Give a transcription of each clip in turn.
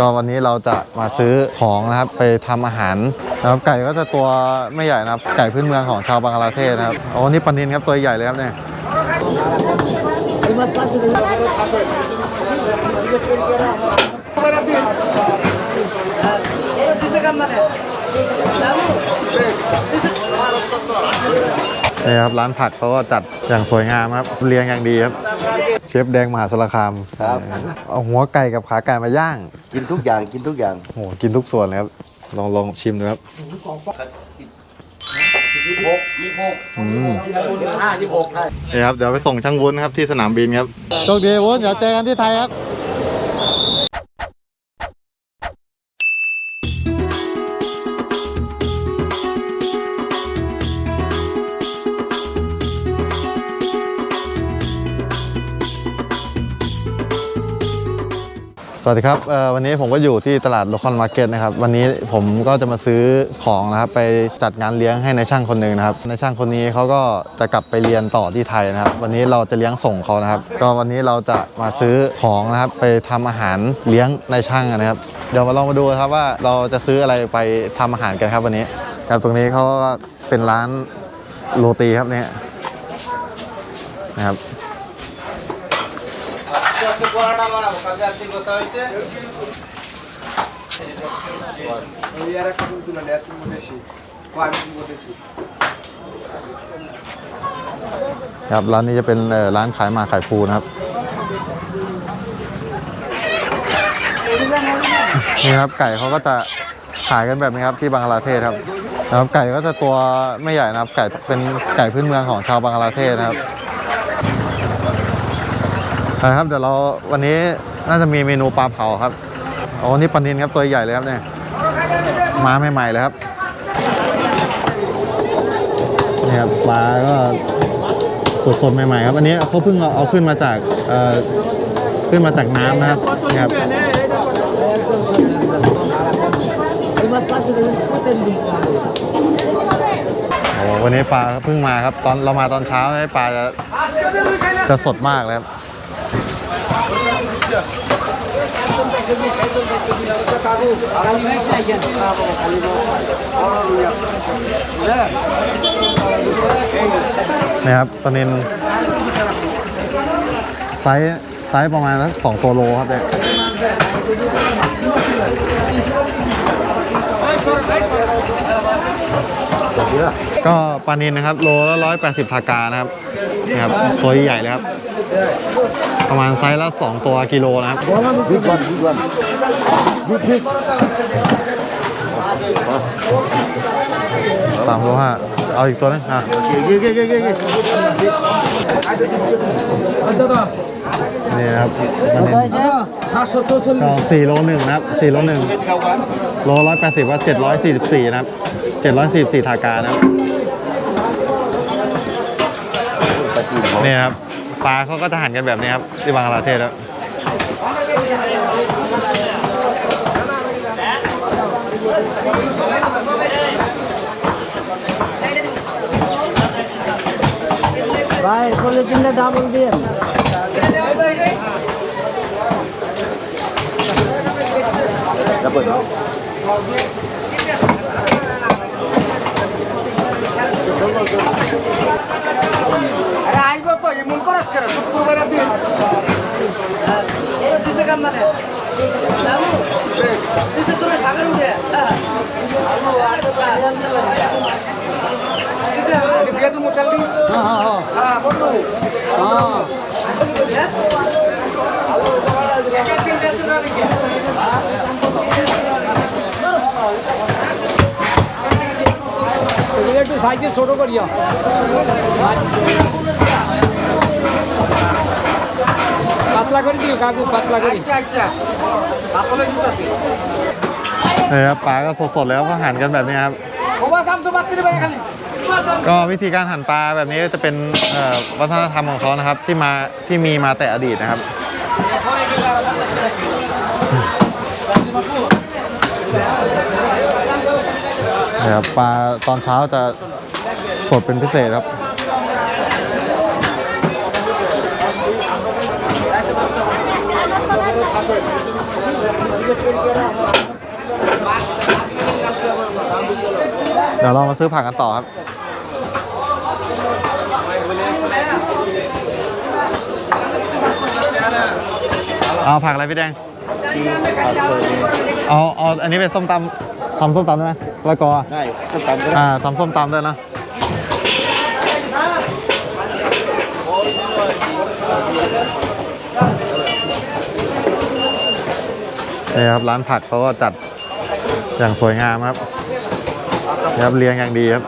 ก็วันนี้เราจะมาซื้อของนะครับไปทำอาหารนะครับไก่ก็จะตัวไม่ใหญ่นะครับไก่พื้นเมืองของชาวบังกลาเทศนะครับโอ้นี่ปลานินครับตัวใหญ่เลยครับเนี่ย นี่ครับร้านผักเขาก็จัดอย่างสวยงามครับ เรียงอย่างดีครับ เชฟแดงมหาสารคามครับ เอาหัวไก่กับขาไก่มาย่างกินทุกอย่างกินทุกอย่างโอ้โหกินทุกส่วนเลยครับ ลองลองชิมดูครับอืมห้ายี่หกใช่นี่ครับเดี๋ยวไปส่งช่างวุ้นครับที่สนามบินครับโชคดีวุ้นเดี๋ยวเจอกันที่ไทยครับ สวัสดีครับวันนี้ผมก็อยู่ที่ตลาดโลคอนมาร์เก็ตนะครับ วันนี้ผมก็จะมาซื้อของนะครับ ไปจัดงานเลี้ยงให้ในายช่างคนหนึ่งนะครับในายช่างคนนี้เขาก็จะกลับไปเรียนต่อที่ไทยนะครับ วันนี้เราจะเลี้ยงส่งเขานะครับ ก็วันนี้เราจะมาซื้อของนะครับ ไปทำอาหารเลี้ยงในายช่างนะครับ เดี๋ยวมาลองมาดูครับว่าเราจะซื้ออะไรไปทำอาหารกันครับวันนี้ครับตรงนี้เขาก็เป็นร้านโรตีครับเนี่ยนะครับ ครับร้านนี้จะเป็นร้านขายมาขายปูนะครับนี่ครับไก่เขาก็จะขายกันแบบนี้ครับที่บังกลาเทศครับนะครับไก่ก็จะตัวไม่ใหญ่นะครับ ไก่เป็นไก่พื้นเมืองของชาวบังกลาเทศนะครับ นะครับเดี๋ยวเราวันนี้น่าจะมีเมนูปลาเผาครับโอ้นี่ปลานินครับตัวใหญ่เลยครับเนี่ยมาใหม่ๆเลยครับนี่ครับปลาก็สดๆใหม่ๆครับอันนี้เขาเพิ่งเอาขึ้นมาจากเอ่อขึ้นมาจากน้ำนะครับนี่ครับโอ้วันนี้ปลาเพิ่งมาครับตอนเรามาตอนเช้าให้ปลาจะจะสดมากเลยครับ นี่ครับตอนนี้ไซส์ไซส์ประมาณสักสองตัวโลครับเนี่ย ก็ปลานินนะครับ โลละร้อยแปดสิบทากานะครับนี่ครับ ตัวใหญ่เลยครับ ประมาณไซส์ละสองตัวกิโลนะครับบิ๊กวันบิ๊กวันบิ๊กบิ๊กสามโลห้าเอาอีกตัวนึงอะเก่งเก่งเก่งเก่งเก่งนี่นะครับปลานินก็สี่โลหนึ่งนะครับสี่โลหนึ่งโลร้อยแปดสิบว่าเจ็ดร้อยสี่สิบสี่นะครับ 744ถากานะคนี่ครับปลาเขาก็จะหันกันแบบนี้ครับที่บางประเทศแล้วไปคนละกินได้ดาวบางเดียนระเบิล আইব তো এমন করাস কেন? শুক্রবার দিন। দিয়ে তো মোটাল দিন হ্যাঁ হ্যাঁ হ্যাঁ বন্ধু হ্যাঁ এগুলো একটু সাইজে ছোট করিও পাতলা করে দিও কাকু পাতলা করে আচ্ছা আচ্ছা আপনাদের দিতেছিนี่ครับปลาก็สดๆแล้วก็หั่นกันแบบนี้ครับ ওবা দাম তো বাড়তে দেবে খালিก็วิธีการหั่นปลาแบบนี้จะเป็นเอ่อวัฒนธรรมของเขานะครับ ที่มาที่มีมาแต่อดีตนะครับ นะครับปลาตอนเช้าจะสดเป็นพิเศษครับเเดี๋ยวเรามาซื้อผักกันต่อครับเอาผักอะไรพี่แดง เอาเอาอันนี้เป็นส้มตำทำส้มตำได้ไหม ละกอได้ต้มตำก็ได้อ่าทำส้มตำด้วยนะนี่ครับร้านผักเขาก็จัดอย่างสวยงามครับนี่ครับเรียงอย่างดีครับ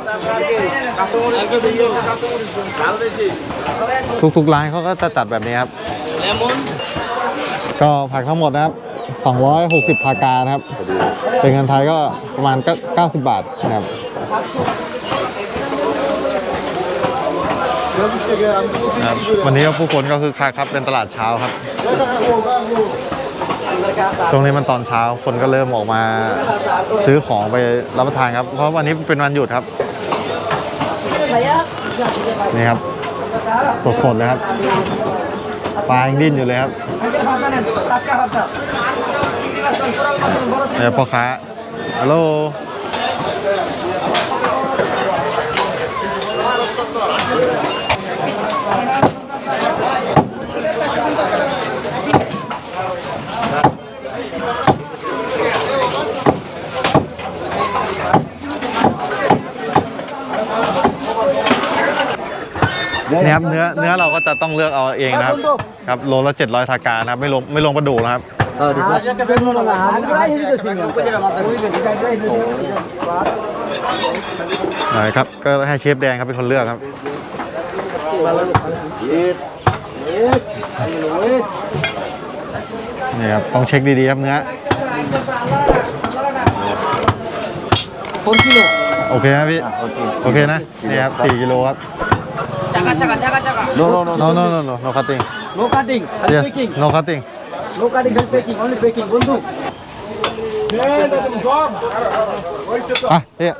ทุกๆร้านเขาก็จะจัดแบบนี้ครับ ก็ผักทั้งหมดนะครับ 260ทากานะครับ เป็นเงินไทยก็ประมาณก็90 บาทนะครับครับวันนี้ก็ผู้คนก็คือคักครับเป็นตลาดเช้าครับช่วงนี้มันตอนเช้าคนก็เริ่มออกมาซื้อของไปรับประทานครับ เพราะวันนี้เป็นวันหยุดครับ นี่ครับ สดๆเลยครับปลายังดิ้นอยู่เลยครับ เนี่ยพ่อค้าฮัลโหลนี่ครับเนื้อเนื้อเราก็จะต้องเลือกเอาเองนะครับครับโลละ700ทากานะครับไม่ลงไม่ลงกระดูกนะครับ ครับนะครับ ก็ให้เชฟแดงครับเป็นคนเลือกครับนี่ครับต้องเช็คดีๆครับเนื้อ4 kilo. โอเคนะพี่ โอเคนะนี่ครับ4กิโลครับโน่โน่โน่ no no no no no cutting No cutting, only yes packing. no cutting No cardigan packing, only packing. Bundu. อะพี่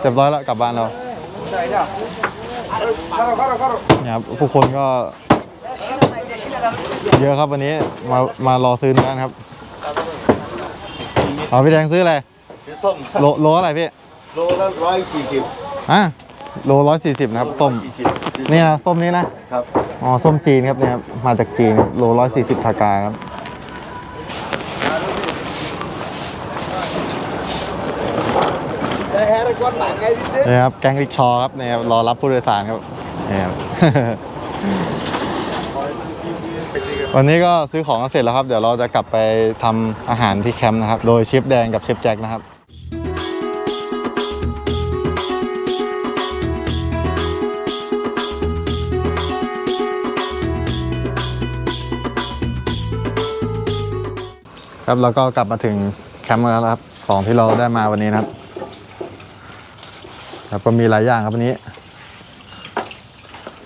เรียบร้อยแล้วกลับบ้านเราเนี่ยครับผู้คนก็ เยอะครับวันนี้มามารอซื้อกันครับเอาพี่แดงซื้ออะไรส้มโลโลอะไรพี่โลละร้อยสี่สิบฮะโลร้อยสี่สิบครับส้มนี่นะส้มนี้นะครับอ๋อส้มจีนครับเนี่ยมาจากจีนครัโลร้อยสี่สิบทากาครับ นี่ครับแก๊งริกชอครับเนี่ยครับรอรับผู้โดยสารครับนี่ครับ วันนี้ก็ซื้อของเสร็จแล้วครับ เดี๋ยวเราจะกลับไปทำอาหารที่แคมป์นะครับ โดยเชฟแดงกับเชฟแจ็คนะครับ ครับเราก็กลับมาถึงแคมป์แล้วนะครับ ของที่เราได้มาวันนี้นะครับ ครับก็มีหลายอย่างครับวันนี้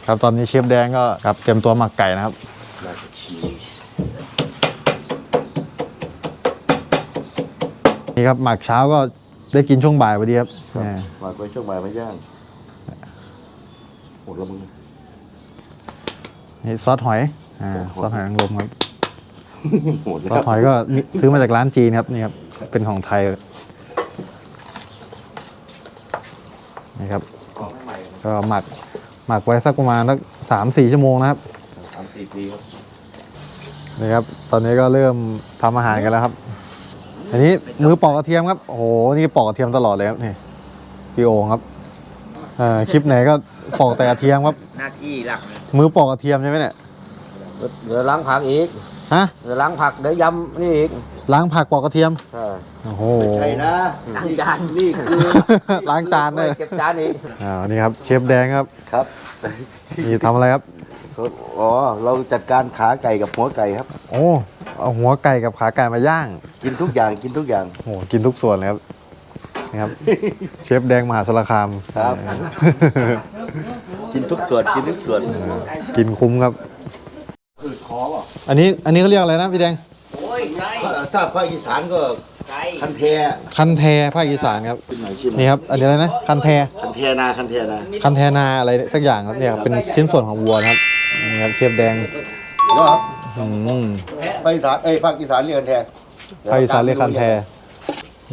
ครับตอนนี้เชฟแดงก็ครับเตรียมตัวหมักไก่นะครับนี่ครับหมักเช้าก็ได้กินช่วงบ่ายพอดีครับแหมหมากไว้ช่วงบ่ายมาย่างหมดละมึง นี่ซอสหอยอ่าซอสหอยนางรมครับหมดซอสหอยก็มีซื้อมาจากร้านจีนครับนี่ครับเป็นของไทย นี่ครับก็หมักหมักไว้สักประมาณสักสามสี่ชั่วโมงนะครับสามสี่ปีครับนี่ครับ ตอนนี้ก็เริ่มทำอาหารกันแล้วครับ อันนี้มือปอกกระเทียมครับโอ้โหนี่ปอกกระเทียมตลอดเลยครับนี่พี่โอครับอ่าคลิปไหนก็ปอกแต่กระเทียมครับหน้าที่หลักมือปอกกระเทียมใช่ไหมเนี่ยเดี๋ยวล้างผักอีกฮะเดี๋ยวล้างผักเดี๋ยวยำนี่อีก ล้างผักปอกกระเทียมใช่โอ้โหใช่นะล้างจานนี่คือ ล้างจานเลยเก็บจานอีกอ่านี่ครับเชฟแดงครับครับนี่ทำอะไรครับ อ๋อเราจัดการขาไก่กับหัวไก่ครับ โอ้เอาหัวไก่กับขาไก่มาย่างกินทุกอย่างกินทุกอย่าง โอ้โหกินทุกส่วนเลยครับนี่ครับ เชฟแดงมหาสารคามครับ กินทุกส่วนกินทุกส่วน กินคุ้มครับ อันนี้อันนี้เขาเรียกอะไรนะพี่แดง ถ้าภาคอีสานก็คันแทคันแทภาคอีสานครับชิมหน่อยชิมนี่ครับอันนี้อะไรนะคันแทคันแทนาคันแทนาคันแทนาอะไรสักอย่างครับเนี่ยครับเป็นชิ้นส่วนของวัวนะครับนี่ครับเชฟแดงแล้วครับอืมภาคอีสานเอ้ยภาคอีสานเรียกคันแทภาคอีสานเรียกคันแท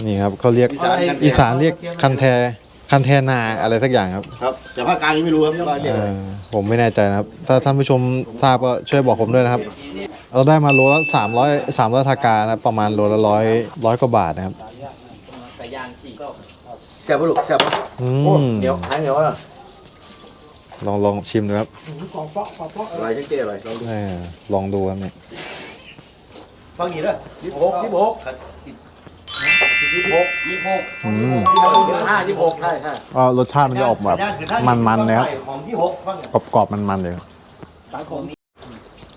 นี่ครับเขาเรียกอีสานคันแทอีสานเรียกคันแท คันแทนาอะไรสักอย่างครับครับแต่ภาคกลางยังไม่รู้ครับว่าเรียกเออะไรอผมไม่แน่ใจนะครับ ถ้าท่านผู้ชมทราบก็ช่วยบอกผมด้วยนะครับ เราได้มาโลละสามร้อยสามร้อยทากานะครับประมาณโลละร้อยร้อยกว่าบาทนะครับแซ่บปะลูกแซ่บปะอืมเดี๋ยวหายเหนียวอะลองลองชิมดูครับอะไรช่างเจ๊อะไรลองดูเออลองดูครับเนี่ย ฟังอีกแล้วยี่สิบหกยี่สิบหก ยี่สิบหกยี่สิบหกอืมยี่สิบห้ายี่สิบหกใช่ใช่ก็รสชาติมันจะออกแบบมันๆนะครับของที่หกฟังกรอบๆมันๆเลยครับ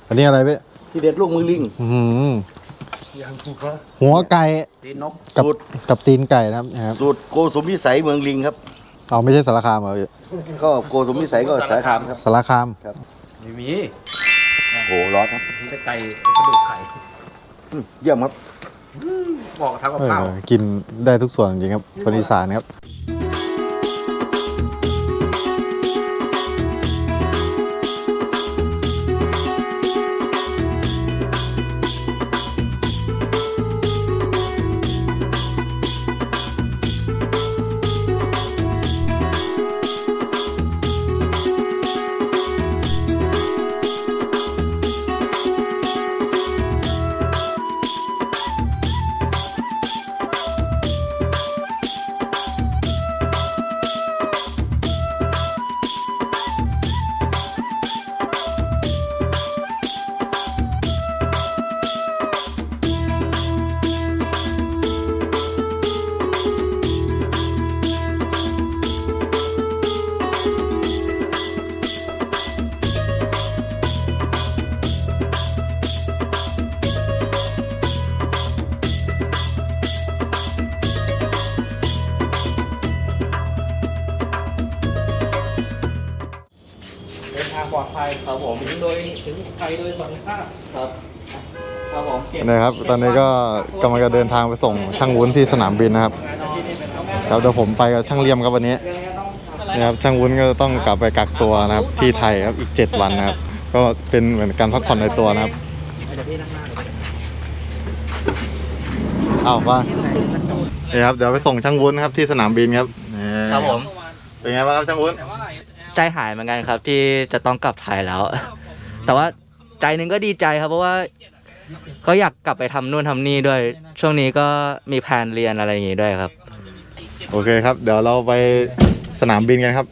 อันนี้อะไรพี่ที่เด็ดลูกมือลิงอื้อหือหัวไก่ตีนกกับสูตรกับตีนไก่นะครับนะครับสูตรโกสมวิสัยเมืองลิงครับ เอาไม่ใช่สารคามเหรอพี่ก็โกสมวิสัยก็สารคามครับ สารคามไม่มีโอ้โหร้อนครับ มีแต่ไก่กระดูกไข่อืมเยี่ยมครับ บอกทำกับเอข้าว อกินได้ทุกส่วนจริงๆครับคนอีสานครับ ยถึงไทยโดยสวัสดิภาพครับครับผมเก็บนะครับ ตอนนี้ก็กำลังจะเดินทางไปส่งช่างวุ้นที่สนามบินนะครับ ครับเดี๋ยวผมไปกับช่างเลียมครับวันนี้นะครับช่างวุ้นก็ต้องกลับไปกักตัวนะครับ ที่ไทยครับอีก 7 วันนะครับ ก็เป็นเหมือนการพักผ่อนในตัวนะครับอ้าวว่านี่ครับเดี๋ยวไปส่งช่างวุ้นครับที่สนามบินครับนี่ครับผมเป็นไงบ้างครับช่างวุ้นใจหายเหมือนกันครับที่จะต้องกลับไทยแล้ว แต่ว่าใจหนึงก็ดีใจครับเพราะว่าก็อยากกลับไปทำนู่นทำนี่ด้วย ช่วงนี้ก็มีแผนเรียนอะไรอย่างงี้ด้วยครับ โอเคครับ เดี๋ยวเราไปสนามบินกันครับ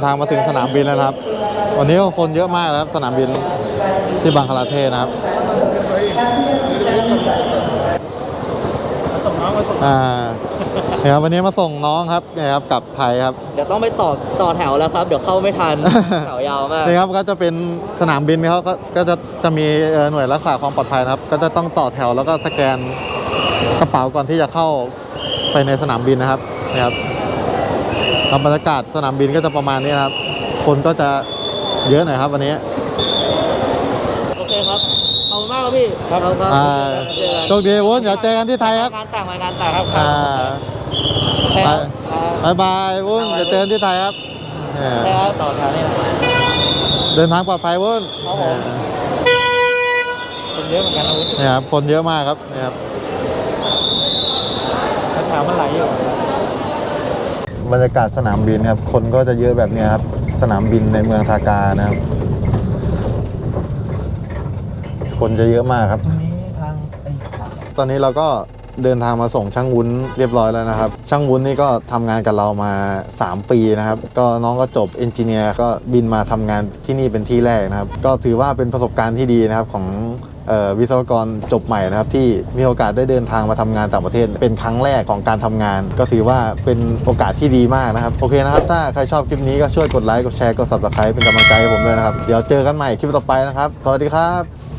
นทางมาถึงสนามบินแล้วนะครับ วันนี้ก็คนเยอะมากนะครับ สนามบินที่บังคลาเทศนะครับอ่าเนี่ยครับวันนี้มาส่งน้องครับเนี่ยครับกลับไทยครับ เดี๋ยวต้องไปต่อต่อแถวแล้วครับ เดี๋ยวเข้าไม่ทัน แถวยาวมาก นี่ครับก็จะเป็นสนามบินเขาก็ก็จะจะมีเอ่อหน่วยรักษาความปลอดภัยนะครับ ก็จะต้องต่อแถวแล้วก็สแกนกระเป๋าก่อนที่จะเข้าไปในสนามบินนะครับนี่ครับ ครับบรรยากาศสนามบินก็จะประมาณนี้นะครับ คนก็จะเยอะหน่อยครับวันนี้ โอเคครับขอบคุณมากครับพี่ครับครับอ่าเจอกันโชคดีวุ้นเดี๋ยวเจอกันที่ไทยครับงานแต่งมางานแต่งครับอ่าโอเคครับอ่าบายบายวุ้นเดี๋ยวเจอกันที่ไทยครับเออโอเคครับต่อแถวนี่นะเดินทางปลอดภัยวุ้นครับผมคนเยอะเหมือนกันนะวุ้นเนี่ยครับคนเยอะมากครับเนี่ยครับแถวมันไหลอยู่ บรรยากาศสนามบินครับ คนก็จะเยอะแบบนี้ครับ สนามบินในเมืองทากานะครับ คนจะเยอะมากครับตอนนี้เราก็เดินทางมาส่งช่างวุ้นเรียบร้อยแล้วนะครับ ช่างวุ้นนี่ก็ทำงานกับเรามา 3 ปีนะครับ ก็น้องก็จบเอนจิเนียร์ก็บินมาทำงานที่นี่เป็นที่แรกนะครับ ก็ถือว่าเป็นประสบการณ์ที่ดีนะครับของ วิศวกรจบใหม่นะครับที่มีโอกาสได้เดินทางมาทำงานต่างประเทศ เป็นครั้งแรกของการทำงาน ก็ถือว่าเป็นโอกาสที่ดีมากนะครับ โอเคนะครับ ถ้าใครชอบคลิปนี้ก็ช่วยกดไลค์กดแชร์กด subscribe เป็นกำลังใจให้ผมด้วยนะครับ เดี๋ยวเจอกันใหม่คลิปต่อไปนะครับ สวัสดีครับ